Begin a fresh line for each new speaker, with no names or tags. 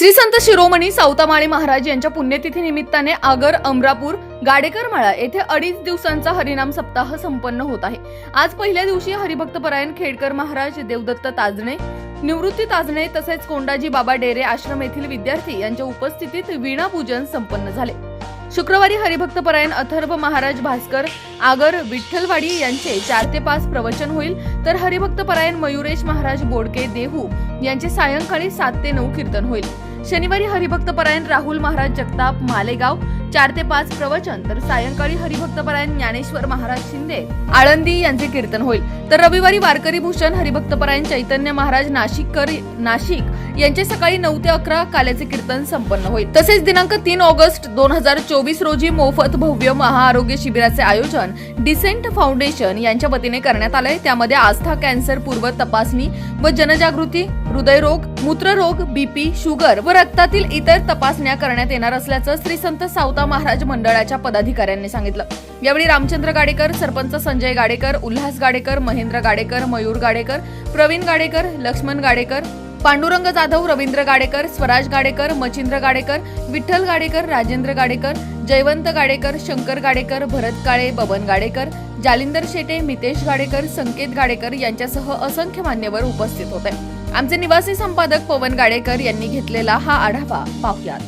श्री संत शिरोमणी सावतामाळी महाराज यांच्या पुण्यतिथी निमित्ताने आगर अमरापूर गाडेकर माळा येथे अडीच दिवसांचा हरिनाम सप्ताह संपन्न होत आहे. आज पहिल्या दिवशी हरिभक्तपरायण खेडकर महाराज देवदत्त ताजणे निवृत्ती ताजणे तसेच कोंडाजी बाबा डेरे आश्रम येथील विद्यार्थी यांच्या उपस्थितीत वीणा पूजन संपन्न झाले. शुक्रवारी हरिभक्तपरायण अथर्व महाराज भास्कर आगर विठ्ठलवाडी यांचे चार ते पाच प्रवचन होईल. तर हरिभक्तपरायण मयुरेश महाराज बोडके देहू यांचे सायंकाळी सात ते नऊ कीर्तन होईल. शनिवारी हरिभक्तपरायण राहुल महाराज जगताप मालेगाव चार ते पाच प्रवचन तर सायंकाळी हरिभक्तपरायण ज्ञानेश्वर महाराज शिंदे. आळंदी यांचे कीर्तन होईल. तर रविवारी वारकरी भूषण हरिभक्तपरायण चैतन्य महाराज नाशिककर नाशिक यांचे सकाळी नऊ ते अकरा काल्याचे कीर्तन संपन्न होईल. तसेच दिनांक तीन ऑगस्ट दोन हजार चोवीस रोजी मोफत भव्य महाआरोग्य शिबिराचे आयोजन डिसेंट फाउंडेशन यांच्या वतीने करण्यात आलंय. त्यामध्ये आस्था कॅन्सर पूर्व तपासणी व जनजागृती हृदयरोग मूत्ररोग बीपी शुगर व रक्तातील इतर तपासण्या करण्यात येणार असल्याचं श्री संत सावता महाराज मंडळाच्या पदाधिकाऱ्यांनी सांगितलं. यावेळी रामचंद्र गाडेकर सरपंच संजय गाडेकर उल्हास गाडेकर महेंद्र गाडेकर मयूर गाडेकर प्रवीण गाडेकर लक्ष्मण गाडेकर पांडुरंग जाधव रवींद्र गाडेकर स्वराज गाडेकर मचिंद्र गाडेकर विठ्ठल गाडेकर राजेंद्र गाडेकर जयवंत गाडेकर शंकर गाडेकर भरत काळे बबन गाडेकर जालिंदर शेटे मितेश गाडेकर संकेत गाडेकर यांच्यासह असंख्य मान्यवर उपस्थित होते. आमचे निवासी संपादक पवन गाडेकर यांनी घेतलेला हा आढावा पाहुयात.